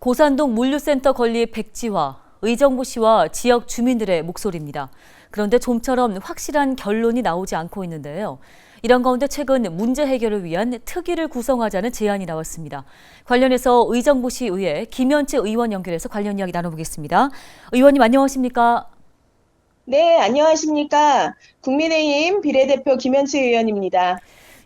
고산동 물류센터 건립 백지화, 의정부 시와 지역 주민들의 목소리입니다. 그런데 좀처럼 확실한 결론이 나오지 않고 있는데요. 이런 가운데 최근 문제 해결을 위한 특위를 구성하자는 제안이 나왔습니다. 관련해서 의정부시 의회 김현채 의원 연결해서 관련 이야기 나눠보겠습니다. 의원님 안녕하십니까? 네, 안녕하십니까. 국민의힘 비례대표 김현수 의원입니다.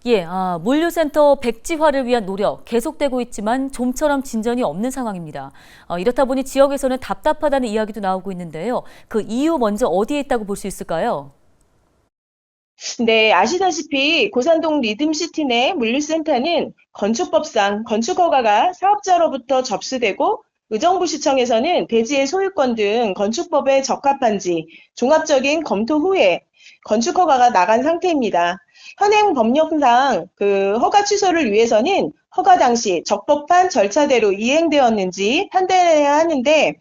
예, 아, 물류센터 백지화를 위한 노력 계속되고 있지만 좀처럼 진전이 없는 상황입니다. 어, 이렇다 보니 지역에서는 답답하다는 이야기도 나오고 있는데요. 그 이유 먼저 어디에 있다고 볼 수 있을까요? 네, 아시다시피 고산동 리듬시티 내 물류센터는 건축법상 건축 허가가 사업자로부터 접수되고 의정부시청에서는 대지의 소유권 등 건축법에 적합한지 종합적인 검토 후에 건축허가가 나간 상태입니다. 현행 법령상 그 허가 취소를 위해서는 허가 당시 적법한 절차대로 이행되었는지 판단해야 하는데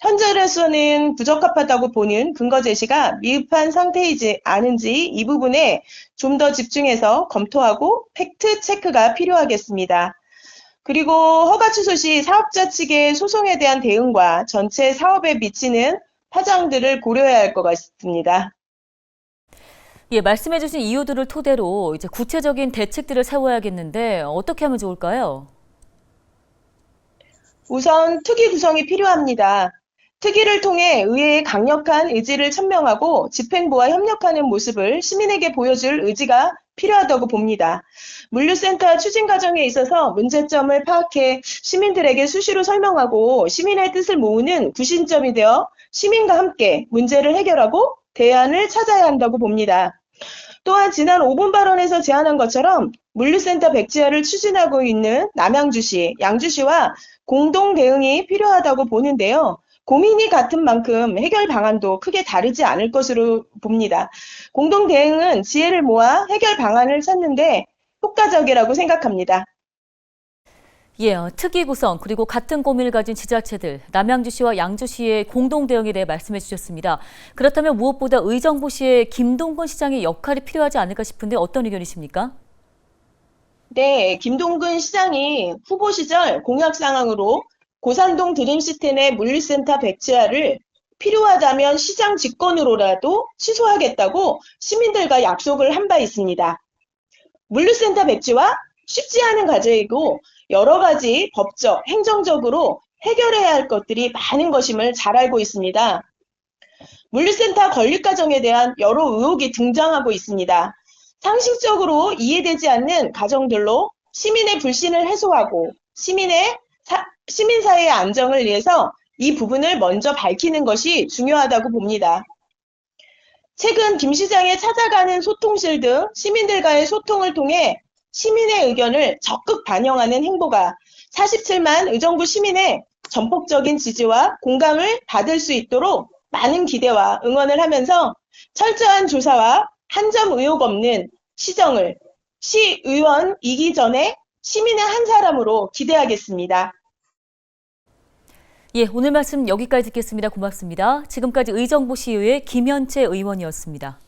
현재로서는 부적합하다고 보는 근거 제시가 미흡한 상태이지 않은지 이 부분에 좀 더 집중해서 검토하고 팩트 체크가 필요하겠습니다. 그리고 허가 취소 시 사업자 측의 소송에 대한 대응과 전체 사업에 미치는 파장들을 고려해야 할 것 같습니다. 예, 말씀해주신 이유들을 토대로 이제 구체적인 대책들을 세워야겠는데 어떻게 하면 좋을까요? 우선 특위 구성이 필요합니다. 특위를 통해 의회의 강력한 의지를 천명하고 집행부와 협력하는 모습을 시민에게 보여줄 의지가 필요하다고 봅니다. 물류센터 추진 과정에 있어서 문제점을 파악해 시민들에게 수시로 설명하고 시민의 뜻을 모으는 구심점이 되어 시민과 함께 문제를 해결하고 대안을 찾아야 한다고 봅니다. 또한 지난 5분 발언에서 제안한 것처럼 물류센터 백지화를 추진하고 있는 남양주시, 양주시와 공동 대응이 필요하다고 보는데요. 고민이 같은 만큼 해결 방안도 크게 다르지 않을 것으로 봅니다. 공동 대응은 지혜를 모아 해결 방안을 찾는데 효과적이라고 생각합니다. 예, 어, 특위 구성 그리고 같은 고민을 가진 지자체들 남양주시와 양주시의 공동 대응에 대해 말씀해 주셨습니다. 그렇다면 무엇보다 의정부시의 김동건 시장의 역할이 필요하지 않을까 싶은데 어떤 의견이십니까? 네, 김동근 시장이 후보 시절 공약 상황으로 고산동 드림시티 내 물류센터 백지화를 필요하다면 시장 직권으로라도 취소하겠다고 시민들과 약속을 한 바 있습니다. 물류센터 백지화 쉽지 않은 과제이고 여러 가지 법적, 행정적으로 해결해야 할 것들이 많은 것임을 잘 알고 있습니다. 물류센터 건립 과정에 대한 여러 의혹이 등장하고 있습니다. 상식적으로 이해되지 않는 가정들로 시민의 불신을 해소하고 시민의 사- 시민사회의 안정을 위해서 이 부분을 먼저 밝히는 것이 중요하다고 봅니다. 최근 김 시장의 찾아가는 소통실 등 시민들과의 소통을 통해 시민의 의견을 적극 반영하는 행보가 47만 의정부 시민의 전폭적인 지지와 공감을 받을 수 있도록 많은 기대와 응원을 하면서 철저한 조사와 한 점 의혹 없는 시정을 시의원이기 전에 시민의 한 사람으로 기대하겠습니다. 예, 오늘 말씀 여기까지 듣겠습니다. 고맙습니다. 지금까지 의정부 시의회 김현채 의원이었습니다.